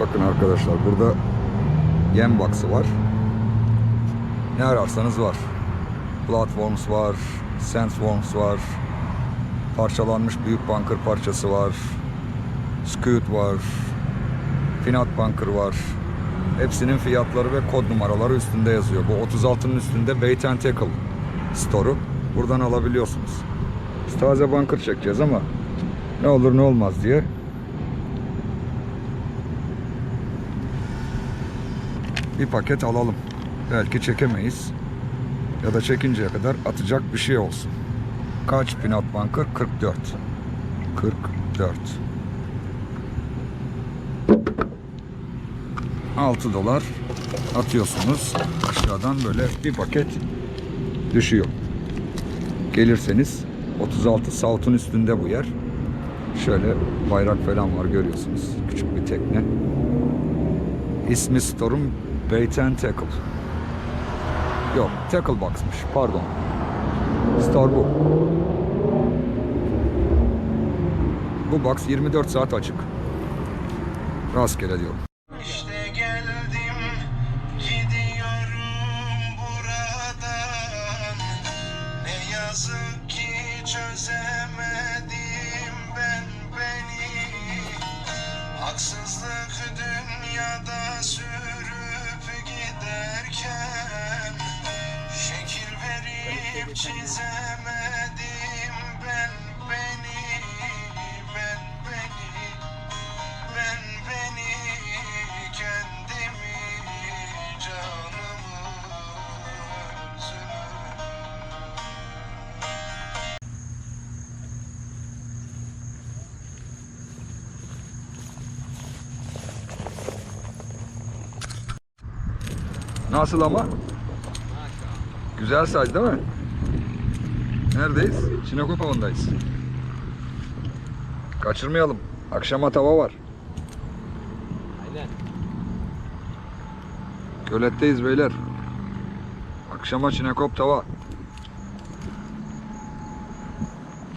Bakın arkadaşlar burada yem box'ı var. Ne ararsanız var. Platforms var, Sandworms var, parçalanmış büyük bunker parçası var, Scoot var, Finat bunker var. Hepsinin fiyatları ve kod numaraları üstünde yazıyor. Bu 36'nın üstünde Bait Tackle store'u. Buradan alabiliyorsunuz. Biz taze bunker çekeceğiz ama ne olur ne olmaz diye bir paket alalım. Belki çekemeyiz. Ya da çekinceye kadar atacak bir şey olsun. Kaç Pinot Bunker? 44. 44. 6 dolar atıyorsunuz. Aşağıdan böyle bir paket düşüyor. Gelirseniz 36 South'un üstünde bu yer. Şöyle bayrak falan var görüyorsunuz. Küçük bir tekne. İsmi Storm Bait and Tackle. Yok, Tackle Box'mış. Pardon. Store bu. Bu box 24 saat açık. Rastgele diyorum. Dünyada sürüp giderken Şekil verip çizemedim Nasıl ama? Güzel size değil mi? Neredeyiz? Çinekop avındayız. Kaçırmayalım. Akşama tava var. Aynen. Göletteyiz beyler. Akşama çinekop tava.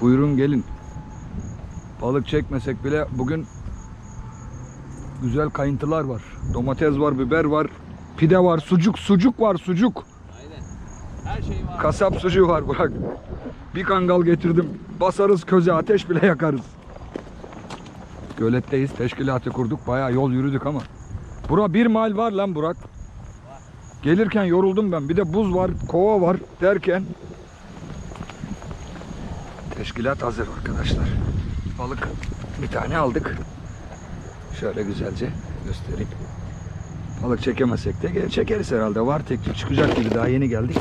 Buyurun gelin. Balık çekmesek bile bugün güzel kayıntılar var. Domates var, biber var, pide var, sucuk, sucuk var, sucuk. Aynen. Her şey var. Kasap sucuğu var bırak. Bir kangal getirdim. Basarız köze ateş bile yakarız. Göletteyiz. Teşkilatı kurduk. Bayağı yol yürüdük ama. Bura bir mil var lan Burak. Gelirken yoruldum ben. Bir de buz var, kova var derken teşkilat hazır arkadaşlar. Balık bir tane aldık. Şöyle güzelce göstereyim. Balık çekemesek de çekeriz herhalde. Var tek tük çıkacak gibi daha yeni geldik.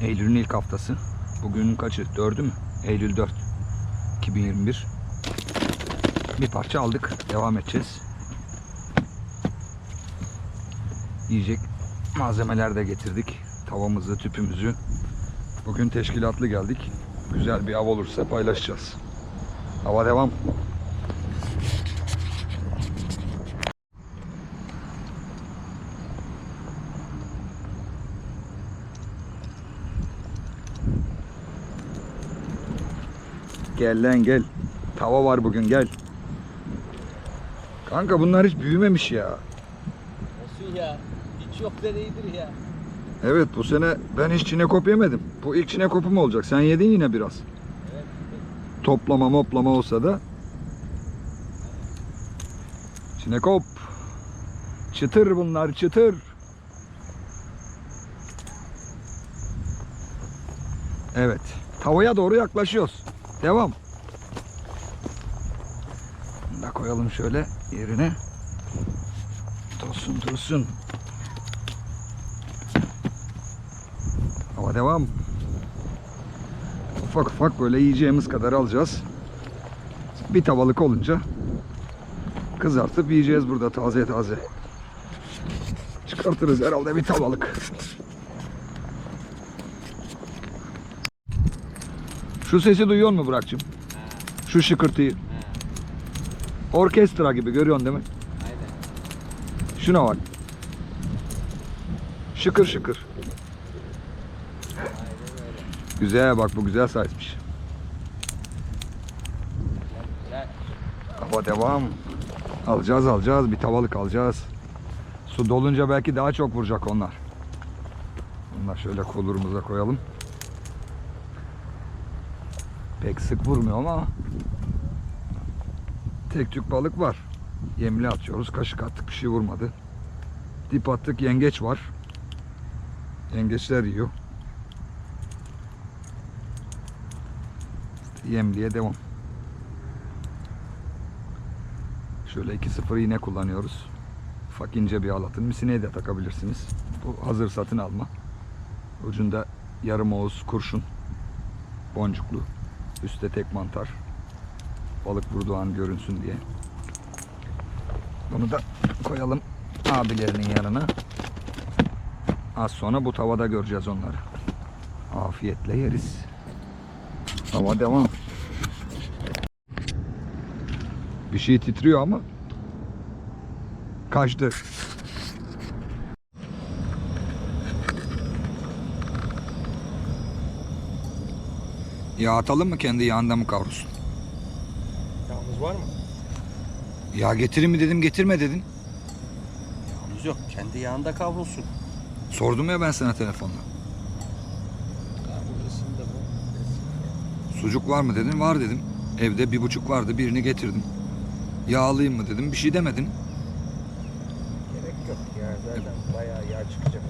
Eylül'ün ilk haftası. Bugün kaçı? Dördü mü? Eylül 4. 2021. Bir parça aldık. Devam edeceğiz. Yiyecek malzemeler de getirdik. Tavamızı, tüpümüzü. Bugün teşkilatlı geldik. Güzel bir av olursa paylaşacağız. Hava devam. Gel lan gel. Tava var bugün gel. Kanka bunlar hiç büyümemiş ya. Olsun ya. Hiç yok da iyidir ya. Evet bu sene ben hiç çinekop yemedim. Bu ilk çinekopum olacak. Sen yedin yine biraz. Evet. Toplama moplama olsa da. Çinekop. Çıtır bunlar çıtır. Evet. Tavaya doğru yaklaşıyoruz. Devam. Bunu da koyalım şöyle yerine. Dursun dursun. Hava devam. Ufak ufak böyle yiyeceğimiz kadar alacağız. Bir tavalık olunca kızartıp yiyeceğiz burada taze taze. Çıkartırız herhalde bir tavalık. Şu sesi duyuyor musun Burak'cığım? Şu şıkırtıyı. Orkestra gibi görüyorsun değil mi? Aynen. Şuna bak. Şıkır şıkır. Güzel bak bu güzel size'miş. Hava devam. Alacağız alacağız. Bir tavalık alacağız. Su dolunca belki daha çok vuracak onlar. Bunlar şöyle kolurumuza koyalım. Pek sık vurmuyor ama tek tük balık var. Yemli atıyoruz. Kaşık attık bir şey vurmadı. Dip attık yengeç var. Yengeçler yiyor. Yemliye devam. Şöyle 2-0 iğne kullanıyoruz. Ufak ince bir halatın. Misineye de takabilirsiniz. Bu hazır satın alma. Ucunda yarım oğuz kurşun. Boncuklu. Üstte tek mantar. Balık vurduğu görünsün diye. Bunu da koyalım abilerinin yanına. Az sonra bu tavada göreceğiz onları. Afiyetle yeriz. Hava devam. Bir şey titriyor ama kaçtı. Yağ atalım mı kendi yağında mı kavrulsun? Yağımız var mı? Yağ getirir mi dedim getirme dedin. Yağımız yok. Kendi yağında kavrulsun. Sordum ya ben sana telefonla. Sucuk var mı dedin var dedim. Evde bir buçuk vardı birini getirdim. Yağlıyım mı dedim bir şey demedin. Gerek yok ya. Zaten bayağı yağ çıkacak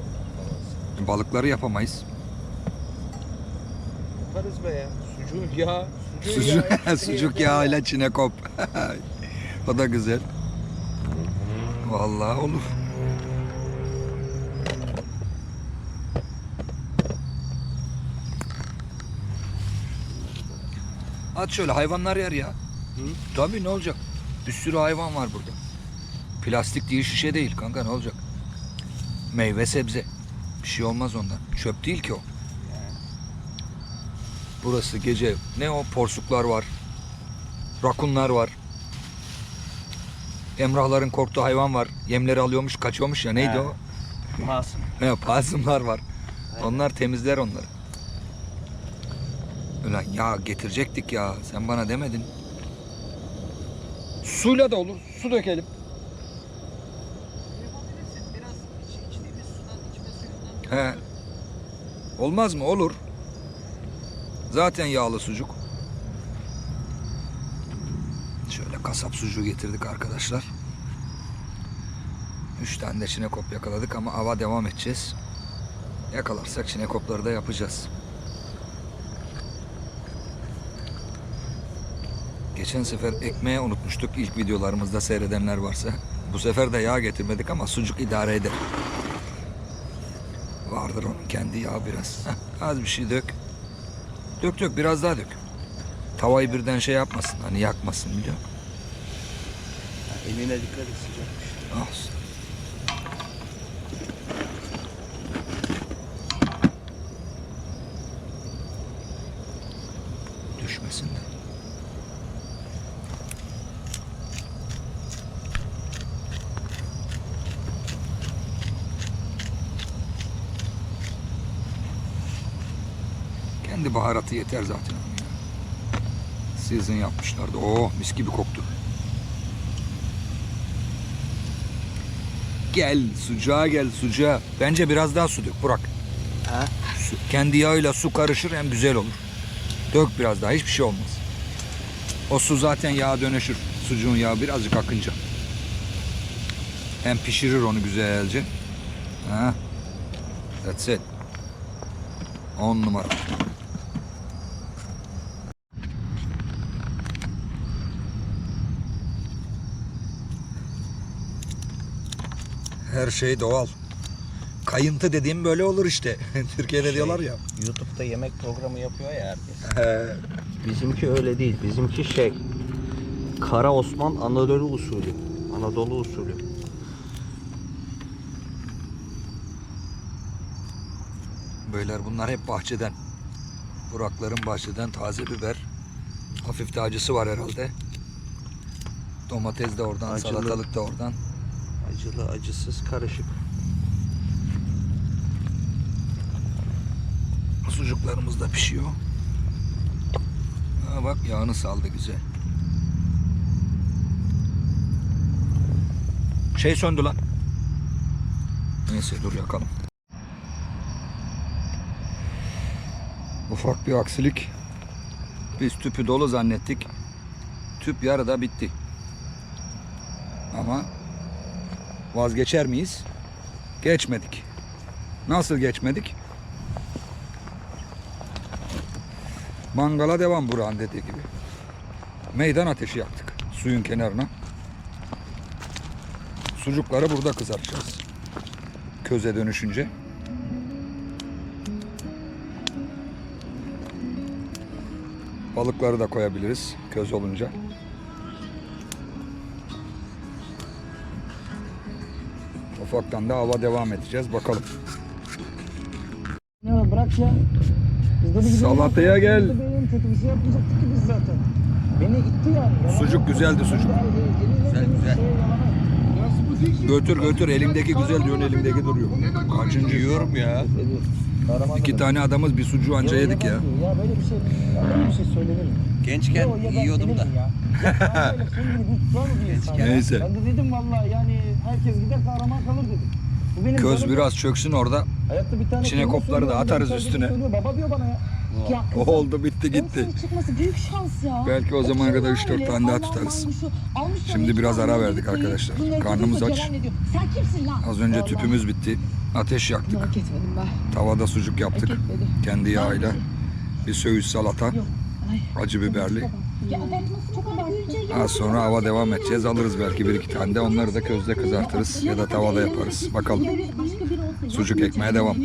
Balıkları yapamayız. Yaparız be ya. Sucuğun yağı. Sucuğun Sucuk, yağı. sucuk yağıyla çinekop. o da güzel. Vallahi olur. At şöyle hayvanlar yer ya. Tabii ne olacak? Bir sürü hayvan var burada. Plastik değil şişe değil kanka ne olacak? Meyve sebze. Bir şey olmaz ondan. Çöp değil ki o. Burası gece ne o porsuklar var. Rakunlar var. Emrahların korktuğu hayvan var. Yemleri alıyormuş, kaçıyormuş ya. Neydi He. o? Masum. He, pazımlar var. Onlar temizler onları. Ulan ya getirecektik ya. Sen bana demedin. Suyla da olur. Su dökelim. Biraz iç- içtiğimiz sudan, içme suyundan. He. Olmaz mı? Olur. Zaten yağlı sucuk. Şöyle kasap sucuğu getirdik arkadaşlar. Üç tane de çinekop yakaladık ama ava devam edeceğiz. Yakalarsak çinekopları da yapacağız. Geçen sefer ekmeği unutmuştuk ilk videolarımızda seyredenler varsa. Bu sefer de yağ getirmedik ama sucuk idare eder. Vardır onun kendi yağı biraz. Az bir şey dök. Dök dök biraz daha dök. Tavayı birden şey yapmasın hani yakmasın biliyor musun? Eline dikkat et sıcakmış. Olsun. Düşmesin de. Kendi baharatı yeter zaten. Season yapmışlardı. Oh mis gibi koktu. Gel sucuğa gel sucuğa. Bence biraz daha su dök Burak. Ha? Su, kendi yağıyla su karışır hem güzel olur. Dök biraz daha hiçbir şey olmaz. O su zaten yağa dönüşür. Sucuğun yağı birazcık akınca. Hem pişirir onu güzelce. Ha. That's it. On numara. Her şey doğal. Kayıntı dediğim böyle olur işte. Türkiye'de diyorlar ya. YouTube'da yemek programı yapıyor ya herkes. Bizimki öyle değil. Bizimki şey. Kara Osman Anadolu usulü. Anadolu usulü. Beyler bunlar hep bahçeden. Burakların bahçeden taze biber. Hafif de acısı var herhalde. Domates de oradan, Acılı. salatalık da oradan acılı acısız karışık. Sucuklarımız da pişiyor. Ha bak yağını saldı güzel. Şey söndü lan. Neyse dur yakalım. Ufak bir aksilik. Biz tüpü dolu zannettik. Tüp yarıda bitti. Ama vazgeçer miyiz? Geçmedik. Nasıl geçmedik? Mangala devam Burak'ın dediği gibi. Meydan ateşi yaktık suyun kenarına. Sucukları burada kızartacağız. Köze dönüşünce. Balıkları da koyabiliriz köz olunca. Ufaktan da hava devam edeceğiz. Bakalım. Ya bırak ya. Biz de bir gidelim Salataya gel. Biz de Benim kötü bir şey yapmayacaktık ki biz zaten. Beni itti yani. Yalan Sucuk güzeldi, sucuk. Güzel güzel. Götür götür elimdeki güzel diyorsun elimdeki duruyor. Kaçıncı yiyorum ya. İki tane adamız bir sucuğu anca yedik ya. Ya böyle bir şey, ya böyle bir şey söylenir mi? Gençken Ya o ya ben yiyordum da. Ya, ya ben böyle senin gibi bir tutar mı bir insan ya? Neyse. Ben de dedim vallahi yani herkes gider kahraman kalır dedim. Bu benim Köz canım- biraz çöksün orada. Hayatta bir tane içine kelime kopları da atarız üstüne. Baba diyor bana ya. Ya kızım, Oldu bitti gitti. Çıkması büyük şans ya. Belki o zamana kadar üç dört tane daha tutarız. Şimdi biraz ara verdik arkadaşlar. Karnımız aç. Sen kimsin lan? Az önce Vallahi. tüpümüz bitti. Ateş yaktık. Merak etmedim ben. Tavada sucuk yaptık. Hak etmedi. Kendi yağıyla. Bir söğüş salata. Ay. Acı biberli. Ya çok. Az sonra hava devam edeceğiz. Alırız belki bir iki tane de. Onları da közde kızartırız ya da tavada yaparız. Bakalım. Başka biri olsa Sucuk ekmeğe devam.